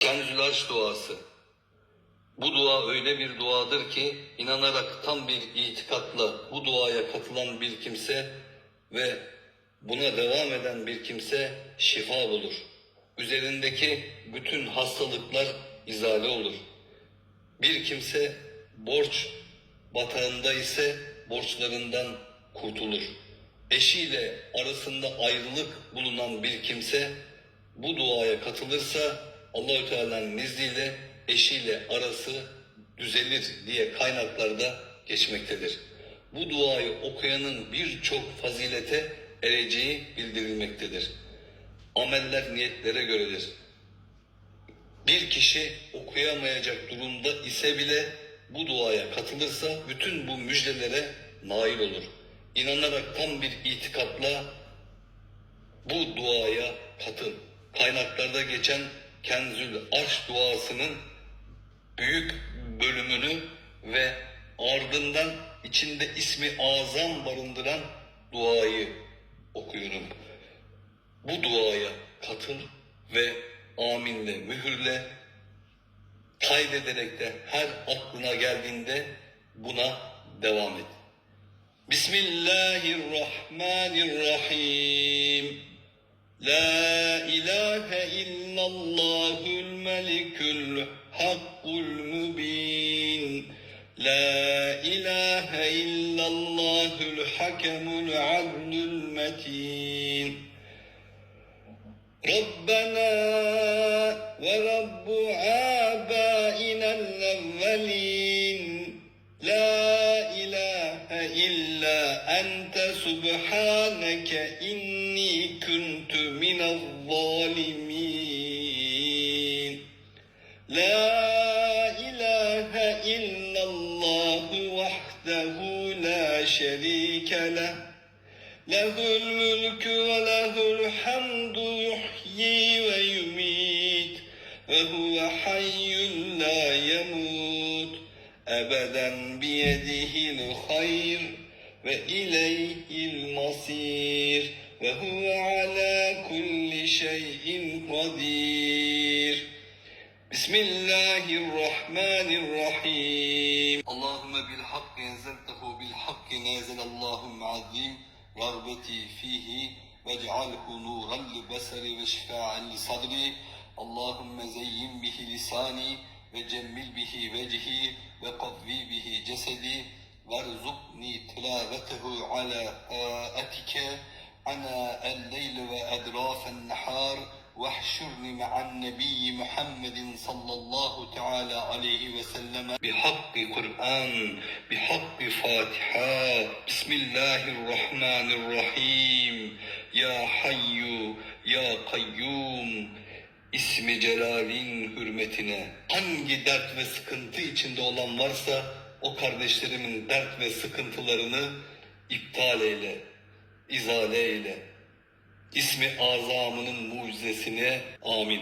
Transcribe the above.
Kenzül Arş duası. Bu dua öyle bir duadır ki inanarak tam bir itikatla bu duaya katılan bir kimse ve buna devam eden bir kimse şifa bulur. Üzerindeki bütün hastalıklar izale olur. Bir kimse borç batağında ise borçlarından kurtulur. Eşiyle arasında ayrılık bulunan bir kimse bu duaya katılırsa Allahü Teala'nın izniyle eşiyle arası düzelir diye kaynaklarda geçmektedir. Bu duayı okuyanın birçok fazilete ereceği bildirilmektedir. Ameller niyetlere göredir. Bir kişi okuyamayacak durumda ise bile bu duaya katılırsa bütün bu müjdelere nail olur. İnanarak tam bir itikatla bu duaya katıl. Kaynaklarda geçen Kenzül Arş duasının büyük bölümünü ve ardından içinde ismi azam barındıran duayı okuyorum. Bu duaya katıl ve aminle mühürle kaydederek de her aklına geldiğinde buna devam et. Bismillahirrahmanirrahim. La ذلك الحق المبين. لا إله إلا الله الحكم العدل المتين. ربنا ورب آبائنا الأولين. لا إله إلا أنت سبحانك إني كنت من الظالمين. وحده لا شريك له له الملك وله الحمد يحيي ويميت وهو حي لا يموت أبدا بيده الخير وإليه المصير وهو على كل شيء قدير بسم الله الرحمن الرحيم. اللهم بالحق أنزلته بالحق نازل. اللهم عظيم رغبتي فيه واجعله نورا لبصري وشفاعا لصدري. اللهم زين به لساني وجمل به وجهي وقوي به جسدي. وارزقني تلاوته على طاعتك. عناء الليل وأدراف النهار. واحشرني مع النبي محمد صلى الله تعالى عليه وسلم بحق قرآن بحق فاتحة بسم الله الرحمن الرحيم يا حي يا قيوم İsmi Celal'in hürmetine hangi dert ve sıkıntı içinde olan varsa o kardeşlerimin dert ve sıkıntılarını iptal eyle, izale eyle. İsmi azamının mucizesine amin.